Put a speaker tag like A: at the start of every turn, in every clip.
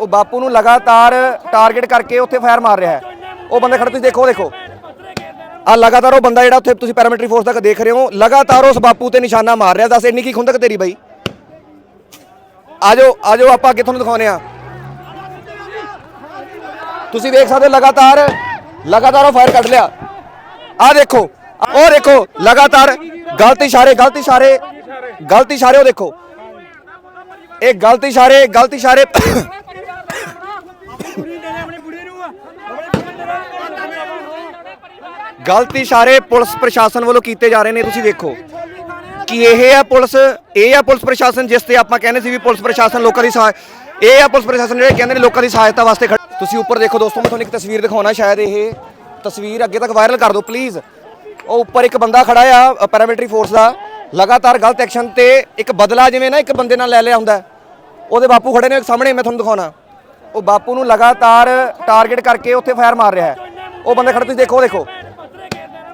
A: ਉਹ ਬਾਪੂ ਨੂੰ ਲਗਾਤਾਰ ਟਾਰਗੇਟ ਕਰਕੇ ਉੱਥੇ ਫਾਇਰ ਮਾਰ ਰਿਹਾ ਹੈ। ਉਹ ਬੰਦਾ ਖੜਾ, ਤੁਸੀਂ ਦੇਖੋ ਦੇਖੋ। ਆ ਲਗਾਤਾਰ ਉਹ ਬੰਦਾ ਜਿਹੜਾ ਉੱਥੇ ਤੁਸੀਂ ਪੈਰਾਮਿਲਟਰੀ ਫੋਰਸ ਤੱਕ ਦੇਖ ਰਹੇ ਹੋ, ਲਗਾਤਾਰ ਉਸ ਬਾਪੂ ਤੇ ਨਿਸ਼ਾਨਾ ਮਾਰ ਰਿਹਾ। ਦੱਸ, ਇੰਨੀ ਕੀ ਖੁੰਦਕ ਤੇਰੀ ਬਾਈ? ਆਜੋ ਆਜੋ, ਆਪਾਂ ਅੱਗੇ ਤੁਹਾਨੂੰ ਦਿਖਾਉਨੇ ਆ ਤੁਸੀਂ ਵੇਖ ਸਕਦੇ ਹੋ, ਲਗਾਤਾਰ ਲਗਾਤਾਰ ਉਹ ਫਾਇਰ ਕੱਢ ਲਿਆ। ਆ ਦੇਖੋ, ਉਹ ਦੇਖੋ, ਲਗਾਤਾਰ ਗਲਤ ਇਸ਼ਾਰੇ ਗਲਤ ਇਸ਼ਾਰੇ ਗਲਤ ਇਸ਼ਾਰੇ ਉਹ ਦੇਖੋ। ਇਹ ਗਲਤ ਇਸ਼ਾਰੇ ਗਲਤ ਇਸ਼ਾਰੇ। ਗਲਤ ਇਸ਼ਾਰੇ ਪੁਲਿਸ ਪ੍ਰਸ਼ਾਸਨ ਵੱਲੋਂ ਕੀਤੇ ਜਾ ਰਹੇ ਨੇ, ਤੁਸੀਂ ਵੇਖੋ ਕਿ ਇਹ ਆ ਪੁਲਿਸ, ਇਹ ਆ ਪੁਲਿਸ ਪ੍ਰਸ਼ਾਸਨ ਜਿਸ ਤੇ ਆਪਾਂ ਕਹਿੰਦੇ ਸੀ ਵੀ ਪੁਲਿਸ ਪ੍ਰਸ਼ਾਸਨ ਲੋਕਾਂ ਦੀ ਸਹਾਇ, ਇਹ ਆ ਪੁਲਿਸ ਪ੍ਰਸ਼ਾਸਨ ਜਿਹੜੇ ਕਹਿੰਦੇ ਨੇ ਲੋਕਾਂ ਦੀ ਸਹਾਇਤਾ ਵਾਸਤੇ ਖੜ੍ਹ- ਤੁਸੀਂ ਉੱਪਰ ਦੇਖੋ ਦੋਸਤੋ, ਮੈਂ ਤੁਹਾਨੂੰ ਇੱਕ ਤਸਵੀਰ ਦਿਖਾਉਣਾ ਸ਼ਾਇਦ ਇਹ ਤਸਵੀਰ ਅੱਗੇ ਤੱਕ ਵਾਇਰਲ ਕਰ ਦਿਓ ਪਲੀਜ਼ ਉਹ ਉੱਪਰ ਇੱਕ ਬੰਦਾ ਖੜਾ ਆ ਪੈਰਾਮਿਲਟਰੀ ਫੋਰਸ ਦਾ। ਲਗਾਤਾਰ ਗਲਤ ਐਕਸ਼ਨ ਤੇ ਇੱਕ ਬਦਲਾ ਜਿਵੇਂ ਨਾ ਇੱਕ ਬੰਦੇ ਨਾਲ ਲੈ ਲਿਆ ਹੁੰਦਾ ਉਹਦੇ ਬਾਪੂ ਖੜੇ ਨੇ, ਸਾਹਮਣੇ ਮੈਂ ਤੁਹਾਨੂੰ ਦਿਖਾਉਣਾ। ਉਹ ਬਾਪੂ ਨੂੰ ਲਗਾਤਾਰ ਟਾਰਗੇਟ ਕਰਕੇ ਉੱਥੇ ਫਾਇਰ ਮਾਰ ਰਿਹਾ ਹੈ। ਉਹ ਬੰਦਾ ਖੜਾ, ਤੁਸੀਂ ਦੇਖੋ ਦੇਖੋ।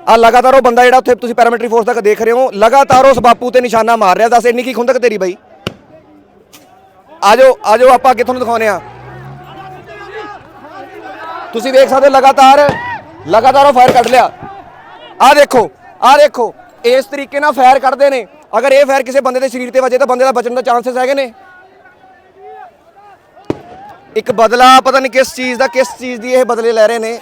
A: ਆ ਲਗਾਤਾਰ ਉਹ ਬੰਦਾ ਜਿਹੜਾ ਉੱਥੇ ਤੁਸੀਂ ਪੈਰਾਮਿਲਟਰੀ ਫੋਰਸ ਤੱਕ ਦੇਖ ਰਹੇ ਹੋ, ਲਗਾਤਾਰ ਉਸ ਬਾਪੂ ਤੇ ਨਿਸ਼ਾਨਾ ਮਾਰ ਰਿਹਾ। ਦੱਸ ਇੰਨੀ ਕੀ ਖੁੰਦਕ ਤੇਰੀ ਬਾਈ? ਆਜੋ ਆਜੋ, ਆਪਾਂ ਅੱਗੇ ਤੁਹਾਨੂੰ ਦਿਖਾਉਨੇ ਆ ਤੁਸੀਂ ਦੇਖ ਸਕਦੇ ਹੋ ਲਗਾਤਾਰ ਲਗਾਤਾਰ ਉਹ ਫਾਇਰ ਕੱਢ ਲਿਆ। ਆ ਦੇਖੋ ਆ ਦੇਖੋ, ਇਸ ਤਰੀਕੇ ਨਾਲ ਫਾਇਰ ਕੱਢਦੇ ਨੇ। ਅਗਰ ਇਹ ਫਾਇਰ ਕਿਸੇ ਬੰਦੇ ਦੇ ਸਰੀਰ ਤੇ ਵੱਜੇ ਤਾਂ ਬੰਦੇ ਦਾ ਬਚਣ ਦਾ ਚਾਂਸਸ ਹੈਗੇ ਨੇ। ਇੱਕ ਬਦਲਾ ਪਤਾ ਨਹੀਂ ਕਿਸ ਚੀਜ਼ ਦਾ, ਕਿਸ ਚੀਜ਼ ਦੀ ਇਹ ਬਦਲੇ ਲੈ ਰਹੇ ਨੇ।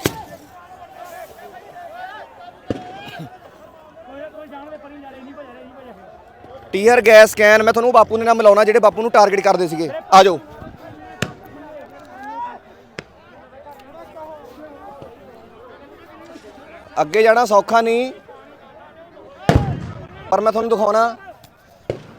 A: ਟੀਅਰ ਗੈਸ ਸਕੈਨ ਮੈਂ ਤੁਹਾਨੂੰ ਬਾਪੂ ਨੇ ਨਾਲ ਮਿਲਾਉਣਾ ਜਿਹੜੇ ਬਾਪੂ ਨੂੰ ਟਾਰਗੇਟ ਕਰਦੇ ਸੀਗੇ। ਆ ਜਾਓ। ਅੱਗੇ ਜਾਣਾ ਸੌਖਾ ਨਹੀਂ ਪਰ ਮੈਂ ਤੁਹਾਨੂੰ ਦਿਖਾਉਣਾ।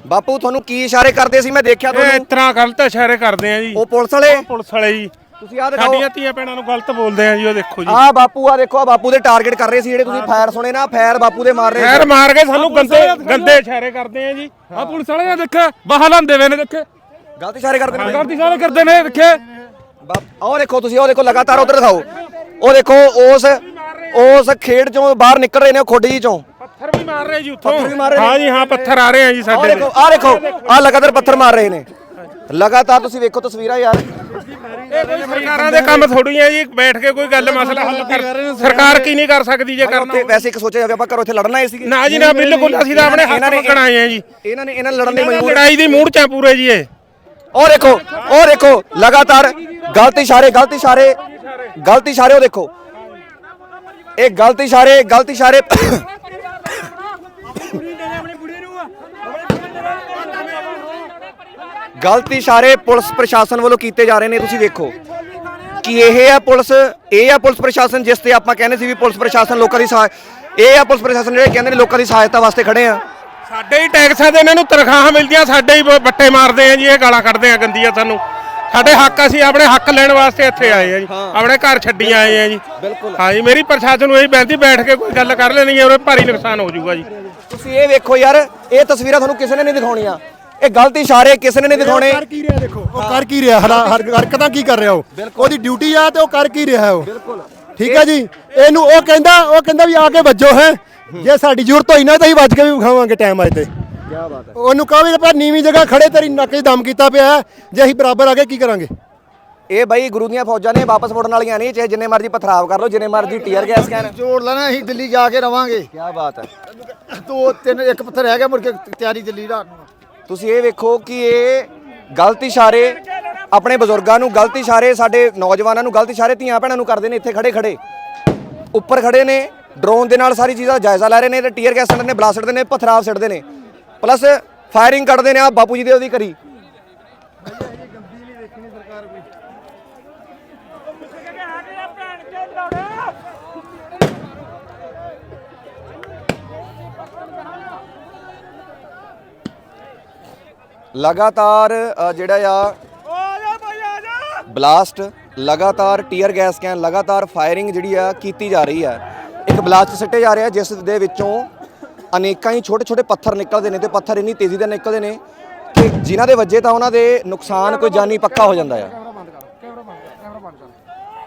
A: ਬਾਪੂ ਤੁਹਾਨੂੰ ਕੀ ਇਸ਼ਾਰੇ ਕਰਦੇ ਸੀ? ਮੈਂ ਦੇਖਿਆ
B: ਇਹ
A: ਤੁਹਾਨੂੰ।
B: ਇਸ ਤਰ੍ਹਾਂ ਗਲਤ ਇਸ਼ਾਰੇ ਕਰਦੇ ਆ ਜੀ।
A: ਉਹ ਪੁਲਿਸ ਵਾਲੇ?
B: ਪੁਲਿਸ ਵਾਲੇ ਜੀ।
A: ਤੁਸੀਂ ਆ ਦਿਖਾਓ
B: ਸਾਡੀਆਂ ਧੀਆਂ ਭੈਣਾਂ ਨੂੰ ਗਲਤ ਬੋਲਦੇ ਆ ਜੀ ਉਹ ਦੇਖੋ ਜੀ।
A: ਆ ਬਾਪੂ ਆ ਦੇਖੋ ਆ ਬਾਪੂ ਦੇ ਟਾਰਗੇਟ ਕਰ ਰਹੇ ਸੀ ਜਿਹੜੇ ਤੁਸੀਂ ਫਾਇਰ ਸੁਣੇ ਨਾ ਫਾਇਰ ਬਾਪੂ ਦੇ ਮਾਰ ਰਹੇ।
B: ਖੈਰ ਮਾਰ ਕੇ ਸਾਨੂੰ ਗੰਦੇ ਗੰਦੇ ਇਸ਼ਾਰੇ ਕਰਦੇ ਆ ਜੀ। ਆ ਪੁਲਿਸ ਵਾਲੇ ਨੇ ਦੇਖੇ ਬਾਹਰ ਲਾਂਦੇ ਵੇ ਨੇ ਦੇਖੇ।
A: ਗਲਤ ਇਸ਼ਾਰੇ ਕਰਦੇ ਨੇ।
B: ਗਲਤ ਇਸ਼ਾਰੇ ਕਰਦੇ ਨੇ ਦੇਖੇ।
A: ਉਹ ਦੇਖੋ ਤੁਸੀਂ ਉਹ ਦੇਖੋ ਲਗਾਤਾਰ ਉਧਰ ਦਿਖਾਓ। ਉਹ ਦੇਖੋ ਉਸ ਉਸ ਖੇਡ ਚੋਂ ਬਾਹਰ ਨਿਕਲ ਰਹੇ ਨੇ ਉਹ ਖੁੱਡ ਚੋਂ।
B: ਪੱਥਰ ਵੀ ਮਾਰ ਰਹੇ ਜੀ ਉੱਥੋਂ।
A: ਪੱਥਰ ਵੀ ਮਾਰ ਰਹੇ?
B: ਹਾਂ ਜੀ ਹਾਂ ਪੱਥਰ ਆ ਰਹੇ ਆ ਜੀ
A: ਆਹ
B: ਸਾਡੇ
A: ਦੇਖੋ ਆਹ ਦੇਖੋ ਆਹ ਲਗਾਤਾਰ ਪੱਥਰ ਮਾਰ ਰਹੇ ਨੇ। ਲਗਾਤਾਰ ਤੁਸੀਂ ਵੇਖੋ ਤਸਵੀਰਾਂ ਯਾਰ।
B: ਸਰਕਾਰਾਂ ਦੇ ਕੰਮ ਥੋੜੀ ਆ ਜੀ ਬੈਠ ਕੇ ਕੋਈ ਗੱਲ ਮਸਲਾ ਹੱਲ ਕਰ ਸਰਕਾਰ ਕੀ ਨਹੀਂ ਕਰ ਸਕਦੀ ਜੇ ਕਰਨਾ
A: ਉੱਥੇ ਵੈਸੇ ਇੱਕ ਸੋਚਿਆ ਜਾਵੇ ਆਪਾਂ ਘਰੋਂ ਇੱਥੇ ਲੜਨ ਆਏ ਸੀਗੇ।
B: ਨਾ ਜੀ ਨਾ ਬਿਲਕੁਲ ਅਸੀਂ ਤਾਂ ਆਪਣੇ
A: ਨੇ-
B: ਮੰਗਣ ਆਏ ਆ ਜੀ।
A: ਇਹਨਾਂ ਨੇ ਇਹਨਾਂ ਲੜਨ ਲਈ ਮਜਬੂਰ
B: ਲੜਾਈ ਦੀ ਮੂਡ ਚ ਆ ਪੂਰੇ ਜੀ ਇਹ।
A: ਉਹ ਦੇਖੋ ਉਹ ਦੇਖੋ ਲਗਾਤਾਰ ਗਲਤ ਇਸ਼ਾਰੇ ਗਲਤ ਇਸ਼ਾਰੇ ਗਲਤ ਇਸ਼ਾਰੇ ਉਹ ਦੇਖੋ। ਇਹ ਗਲਤ ਇਸ਼ਾਰੇ ਗਲਤ ਇਸ਼ਾਰੇ ਗਲਤ ਇਸ਼ਾਰੇ ਪੁਲਿਸ ਪ੍ਰਸ਼ਾਸਨ ਵੱਲੋਂ ਕੀਤੇ ਜਾ ਰਹੇ ਨੇ ਤੁਸੀਂ ਵੇਖੋ। ਕਿ ਇਹ ਆ ਪੁਲਿਸ ਇਹ ਆ ਪੁਲਿਸ ਪ੍ਰਸ਼ਾਸਨ ਜਿਸ ਤੇ ਆਪਾਂ ਕਹਿੰਦੇ ਸੀ ਵੀ ਪੁਲਿਸ ਪ੍ਰਸ਼ਾਸਨ ਲੋਕਾਂ ਦੀ ਸਹਾਇ ਇਹ ਆ ਪੁਲਿਸ ਪ੍ਰਸ਼ਾਸਨ ਜਿਹੜੇ ਕਹਿੰਦੇ ਨੇ ਲੋਕਾਂ ਦੀ ਸਹਾਇਤਾ ਵਾਸਤੇ ਖੜੇ ਆ।
B: ਸਾਡੇ ਹੀ ਟੈਕਸਾਂ ਦੇ ਇਹਨਾਂ ਨੂੰ ਤਨਖਾਹਾਂ ਮਿਲਦੀਆਂ ਸਾਡੇ ਹੀ ਬੱਟੇ ਮਾਰਦੇ ਆ ਜੀ ਇਹ ਗਾਲਾਂ ਕੱਢਦੇ ਆ ਗੰਦੀਆਂ ਸਾਨੂੰ। ਸਾਡੇ ਹੱਕ ਅਸੀਂ ਆਪਣੇ ਹੱਕ ਲੈਣ ਵਾਸਤੇ ਇੱਥੇ ਆਏ ਆ ਜੀ ਆਪਣੇ ਘਰ ਛੱਡੀ ਆਏ ਆ ਜੀ।
A: ਬਿਲਕੁਲ।
B: ਹਾਂ ਜੀ ਮੇਰੀ ਪ੍ਰਸ਼ਾਸਨ ਨੂੰ ਇਹੀ ਬੇਨਤੀ ਬੈਠ ਕੇ ਕੋਈ ਗੱਲ ਕਰ ਲੈਣੀ ਹੈ ਉਹਦੇ ਭਾਰੀ ਨੁਕਸਾਨ ਹੋ ਜਾਊਗਾ ਜੀ।
A: ਤੁਸੀਂ ਇਹ ਵੇਖੋ ਯਾਰ ਇਹ ਤਸਵੀਰਾਂ ਤੁਹਾਨੂੰ ਕਿਸੇ ਨੇ ਨਹੀਂ ਦਿਖਾਉਣੀਆਂ। ਇਹ ਗਲਤ ਇਸ਼ਾਰੇ ਕਿਸੇ ਨੇ ਨਹੀਂ ਦਿਖਾਉਣੇ।
C: ਕਰ ਕੀ ਰਿਹਾ ਦੇਖੋ ਉਹ ਕਰ ਕੀ ਰਿਹਾ ਹਰਕਤਾਂ ਕੀ ਕਰ ਰਿਹਾ ਉਹ? ਉਹਦੀ ਡਿਊਟੀ ਆ ਤੇ ਉਹ ਕਰ ਕੀ ਰਿਹਾ ਉਹ?
A: ਬਿਲਕੁਲ।
C: ਠੀਕ ਹੈ ਜੀ? ਇਹਨੂੰ ਉਹ ਕਹਿੰਦਾ ਉਹ ਕਹਿੰਦਾ ਵੀ ਆ ਕੇ ਵੱਜੋ ਹੈ। ਜੇ ਸਾਡੀ ਜ਼ਰੂਰਤ ਹੋਈ ਨਾ ਤਾਂ ਅਸੀਂ ਵੱਜ ਕੇ ਵੀ ਵਿਖਾਵਾਂਗੇ ਟਾਈਮ ਅੱਜ ਤੇ।
A: ਕੀ ਬਾਤ ਹੈ।
C: ਉਹਨੂੰ ਕਹੋ ਵੀ ਪਰ ਨੀਵੀਂ ਜਗ੍ਹਾ ਖੜੇ ਤੇਰੀ ਨੱਕ 'ਚ ਦਮ ਕੀਤਾ ਪਿਆ ਹੈ, ਜੇ ਅਸੀਂ ਬਰਾਬਰ ਆ ਕੇ ਕੀ ਕਰਾਂਗੇ?
A: ਇਹ ਬਾਈ ਗੁਰੂ ਦੀਆਂ ਫੌਜਾਂ ਨੇ ਵਾਪਸ ਮੁੜਨ ਵਾਲੀਆਂ ਨਹੀਂ ਚਾਹੇ ਜਿੰਨੇ ਮਰਜ਼ੀ ਪਥਰਾਵ ਕਰ ਲਓ ਜਿੰਨੇ ਮਰਜ਼ੀ ਟੀਅਰ ਗੈਸ ਕਹਿਣ।
D: ਜੋੜ ਲੈਣਾ ਅਸੀਂ ਦਿੱਲੀ ਜਾ ਕੇ ਰਵਾਂਗੇ।
A: ਕੀ ਬਾਤ ਹੈ।
D: ਦੋ ਤਿੰਨ ਇੱਕ ਪੱਥਰ ਰਹਿ ਗਿਆ ਮੁੜ ਕੇ ਤਿਆਰੀ ਦਿੱਲੀ ਰਾਤ ਨੂੰ।
A: ਤੁਸੀਂ ਇਹ ਵੇਖੋ ਕਿ ਇਹ ਗਲਤ ਇਸ਼ਾਰੇ ਆਪਣੇ ਬਜ਼ੁਰਗਾਂ ਨੂੰ ਗਲਤ ਇਸ਼ਾਰੇ, ਸਾਡੇ ਨੌਜਵਾਨਾਂ ਨੂੰ ਗਲਤ ਇਸ਼ਾਰੇ ਧੀਆਂ ਭੈਣਾਂ ਨੂੰ ਕਰਦੇ ਨੇ, ਇੱਥੇ ਖੜੇ ਖੜੇ ਉੱਪਰ ਖੜੇ ਨੇ, ਡਰੋਨ ਦੇ ਨਾਲ ਸਾਰੀ ਚੀਜ਼ਾਂ ਦਾ ਜਾਇਜ਼ਾ ਲੈ ਰਹੇ ਨੇ, ਤੇ ਟੀਅਰ ਗੈਸ ਸਿੱਟਦੇ ਨੇ ਬਲਾਸਟ ਸਿੱਟਦੇ ਨੇ, ਪਥਰਾਵ ਸਿੱਟਦੇ ਨੇ। ਪਲੱਸ ਫਾਇਰਿੰਗ ਕੱਢਦੇ ਨੇ ਆ ਬਾਪੂ ਜੀ ਦੇ ਉਹਦੀ ਕਰੀ ਲਗਾਤਾਰ ਅ, ਜਿਹੜਾ ਆ ਬਲਾਸਟ ਲਗਾਤਾਰ ਟੀਅਰ ਗੈਸ ਕੈਨ ਲਗਾਤਾਰ ਫਾਇਰਿੰਗ ਜਿਹੜੀ ਆ ਕੀਤੀ ਜਾ ਰਹੀ ਹੈ ਇੱਕ ਬਲਾਸਟ ਸਿੱਟੇ ਜਾ ਰਿਹਾ ਜਿਸ ਦੇ ਵਿੱਚੋਂ ਅਨੇਕਾਂ ਹੀ ਛੋਟੇ ਛੋਟੇ ਪੱਥਰ ਨਿਕਲਦੇ ਨੇ ਤੇ ਪੱਥਰ ਇੰਨੀ ਤੇਜ਼ੀ ਨਾਲ ਨਿਕਲਦੇ ਨੇ ਕਿ ਜਿਨ੍ਹਾਂ ਦੇ ਵੱਜੇ ਤਾਂ ਉਹਨਾਂ ਦੇ ਨੁਕਸਾਨ ਕੋਈ ਜਾਨੀ ਪੱਕਾ ਹੋ ਜਾਂਦਾ ਆ।